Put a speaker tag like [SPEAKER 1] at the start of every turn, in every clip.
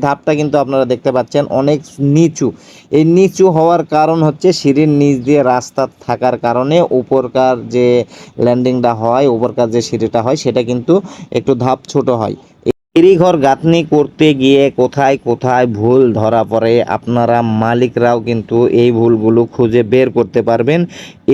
[SPEAKER 1] ধাপটা কিন্তু আপনারা দেখতে পাচ্ছেন, অনেক নিচু। এই নিচু হওয়ার কারণ হচ্ছে সিঁড়ির নিচ দিয়ে রাস্তা থাকার কারণে উপরকার যে ল্যান্ডিংটা হয়, উপরকার যে সিঁড়িটা হয়, সেটা কিন্তু একটু ধাপ ছোট হয়। সিঁড়িঘর গাঁথনি করতে গিয়ে কোথায় কোথায় ভুল ধরা পড়ে আপনারা মালিকরাও কিন্তু এই ভুলগুলো খুঁজে বের করতে পারবেন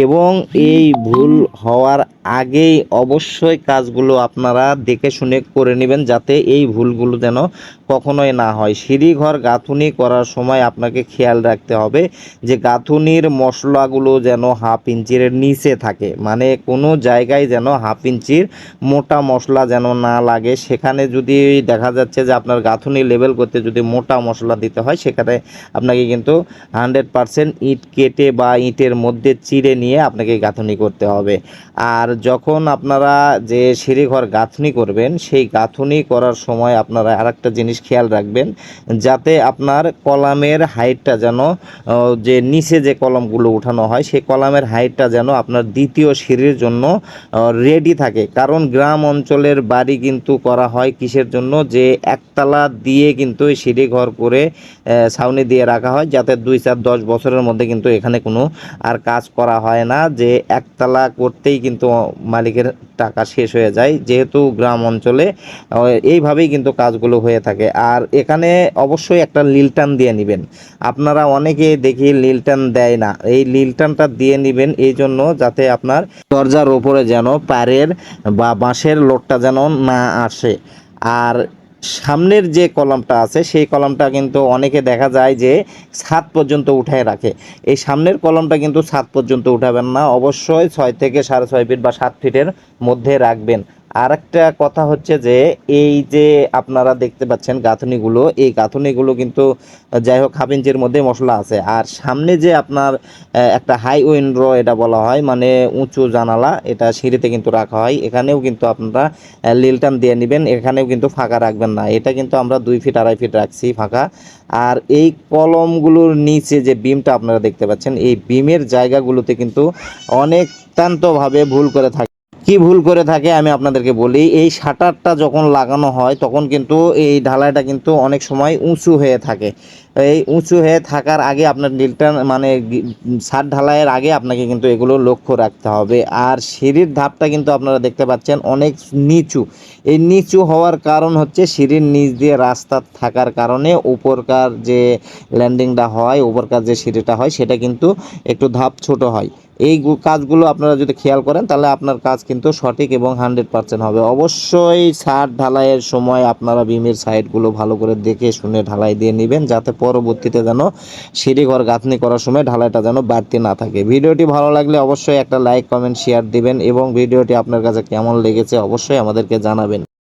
[SPEAKER 1] এবং এই ভুল হওয়ার আগেই অবশ্যই কাজগুলো আপনারা দেখে শুনে করে নেবেন যাতে এই ভুলগুলো যেন কখনোই না হয়। সিঁড়িঘর গাঁথুনি করার সময় আপনাকে খেয়াল রাখতে হবে যে গাঁথুনির মশলাগুলো যেন হাফ ইঞ্চির নিচে থাকে। মানে কোনো জায়গায় যেন হাফ ইঞ্চির মোটা মশলা যেন না লাগে। সেখানে যদি দেখা যাচ্ছে যে আপনার গাঁথুনি লেভেল করতে যদি মোটা মশলা দিতে হয়, সেখানে আপনাকে কিন্তু হান্ড্রেড পারসেন্ট ইট কেটে বা ইটের মধ্যে চিড়ে নিয়ে আপনাকে গাঁথুনি করতে হবে। আর যখন আপনারা যে সিঁড়িঘর গাঁথুনি করবেন, সেই গাঁথুনি করার সময় আপনারা আরেকটা জিনিস খেয়াল রাখবেন, যাতে আপনার কলামের হাইটটা যেন যে নিচে যে কলমগুলো উঠানো হয়, সেই কলামের হাইটটা যেন আপনার দ্বিতীয় সিঁড়ির জন্য রেডি থাকে। কারণ গ্রাম অঞ্চলের বাড়ি কিন্তু করা হয় কিসের জন্য? যে একতলা দিয়ে কিন্তু এই সিঁড়ি ঘর করে ছাউনি দিয়ে রাখা হয়, যাতে দুই চার দশ বছরের মধ্যে কিন্তু এখানে কোনো আর কাজ করা হয় না, যে একতলা করতেই কিন্তু মালিকের টাকা শেষ হয়ে যায়, যেহেতু গ্রাম অঞ্চলে এইভাবেই কিন্তু কাজগুলো হয়ে থাকে। আর এখানে অবশ্যই একটা লিলটান দিয়ে নেবেন। আপনারা অনেকে দেখি লিলটান দেয় না। এই লিলটানটা দিয়ে নেবেন এই জন্য যাতে আপনার দরজার ওপরে যেন পায়ের বা বাঁশের লোডটা যেন না আসে। আর সামনের যে কলমটা আছে, সেই কলমটা কিন্তু অনেকে দেখা যায় যে ছাদ পর্যন্ত উঠায় রাখে। এই সামনের কলমটা কিন্তু ছাদ পর্যন্ত উঠাবেন না, অবশ্যই ছয় থেকে সাড়ে ছয় ফিট বা সাত ফিটের মধ্যে রাখবেন। আর একটা কথা হচ্ছে যে, এই যে আপনারা দেখতে পাচ্ছেন গাঁথনিগুলো, এই গাঁথনিগুলো কিন্তু যাই হোক, হাফ ইঞ্চির মধ্যে মশলা আছে। আর সামনে যে আপনার একটা হাই উইন্ডো এটা বলা হয় মানে উঁচু জানালা, এটা সিঁড়িতে কিন্তু রাখা হয়। এখানেও কিন্তু আপনারা লিলটান দিয়ে নেবেন, এখানেও কিন্তু ফাঁকা রাখবেন না। এটা কিন্তু আমরা দুই ফিট, আড়াই ফিট রাখছি ফাঁকা। আর এই কলমগুলোর নিচে যে বিমটা আপনারা দেখতে পাচ্ছেন, এই বিমের জায়গাগুলোতে কিন্তু অনেক তান্তভাবে ভুল করে থাকে কি ভুল করে থাকে আমি আপনাদেরকে বলি, এই শাটারটা যখন লাগানো হয়, তখন কিন্তু এই ঢালাইটা কিন্তু অনেক সময় উঁচু হয়ে থাকে। এই উঁচু হয়ে থাকার আগে আপনার ডিলটা মানে ছাদ ঢালাইয়ের আগে আপনাকে কিন্তু এগুলো লক্ষ্য রাখতে হবে। আর সিঁড়ির ধাপটা কিন্তু আপনারা দেখতে পাচ্ছেন অনেক নিচু। এই নিচু হওয়ার কারণ হচ্ছে সিঁড়ির নিচ দিয়ে রাস্তা থাকার কারণে উপরকার যে ল্যান্ডিংটা হয়, উপরকার যে সিঁড়িটা হয়, সেটা কিন্তু একটু ধাপ ছোট হয়। এই কাজগুলো আপনারা যদি খেয়াল করেন, তাহলে আপনার কাজ কিন্তু সঠিক এবং হান্ড্রেড পার্সেন্ট হবে। অবশ্যই ছাদ ঢালাইয়ের সময় আপনারা বিমের সাইডগুলো ভালো করে দেখে শুনে ঢালাই দিয়ে নেবেন, যাতে পরবর্তীতে যেন সিঁড়িঘর গাঁথনি করার সময় ঢালাইটা যেন বাড়তি না থাকে। ভিডিওটি ভালো লাগলে অবশ্যই একটা লাইক, কমেন্ট শেয়ার দিবেন এবং ভিডিওটি আপনার কাছে কেমন লেগেছে অবশ্যই আমাদেরকে জানাবেন।